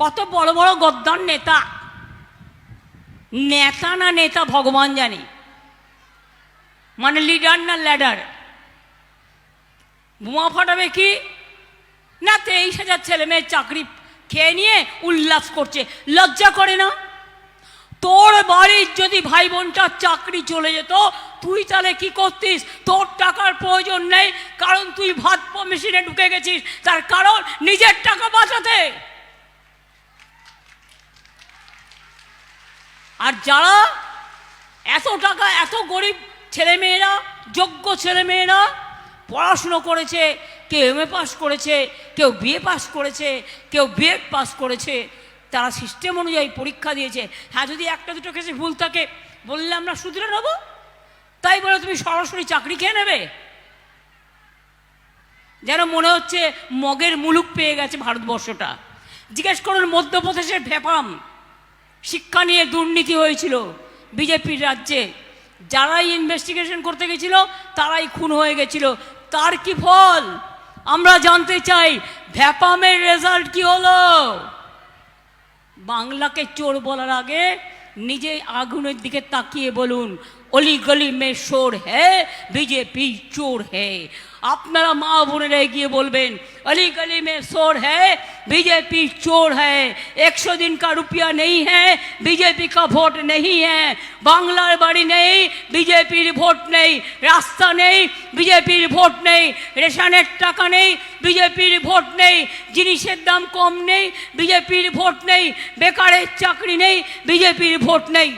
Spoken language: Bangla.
কত বড় বড় গদ্দার নেতা। নেতা না নেতা ভগবান জানি। মানে লিডার না ল্যাডার বোমা ফাটাবে কি? না তেইশ হাজার ছেলে মেয়ের চাকরি খেয়ে নিয়ে উল্লাস করছে। লজ্জা করে না? তোর বাড়ির যদি ভাই বোনটার চাকরি চলে যেত, তুই তাহলে কি করতিস? তোর টাকার প্রয়োজন নেই, কারণ তুই ভাত মেশিনে ঢুকে গেছিস। তার কারণ নিজের টাকা বাঁচাতে। আর যারা এত টাকা, এত গরিব ছেলেমেয়েরা, যোগ্য ছেলেমেয়েরা পড়াশুনো করেছে, কেউ এম এ পাস করেছে, কেউ বিএ পাস করেছে, কেউ বিএড পাস করেছে, তারা সিস্টেম অনুযায়ী পরীক্ষা দিয়েছে। হ্যাঁ যদি একটা দুটো কেসে ভুল থাকে, বললে আমরা শুধরে নেব? তাই বলে তুমি সরাসরি চাকরি খেয়ে নেবে? যেন মনে হচ্ছে মগের মুলুক পেয়ে গেছে ভারতবর্ষটা। জিজ্ঞেস করুন মধ্যপ্রদেশের ভেপাম শিক্ষা নিয়ে দুর্নীতি হয়েছিল বিজেপির রাজ্যে। যারাই ইনভেস্টিগেশন করতে গেছিল, তারাই খুন হয়ে গেছিল। তার কি ফল? আমরা জানতে চাই, ভ্যাপামের রেজাল্ট কি হলো? বাংলাকে চোর বলার আগে নিজে আগুনের দিকে তাকিয়ে বলুন, অলি গলি মে শোর হ্যাঁ বিজেপি চোর হ্যাঁ আপনারা মা বোনেরা এগিয়ে বলবেন अली गली में शोर है बीजेपी चोर है एक सौ दिन का रुपया नहीं है बीजेपी का वोट नहीं है বাংলার বাড়ি নেই বিজেপির ভোট নেই রাস্তা নেই বিজেপির ভোট নেই রেশনের টাকা নেই বিজেপির ভোট নেই জিনিসের দাম কম নেই বিজেপির ভোট নেই বেকারের চাকরি নেই বিজেপির ভোট নেই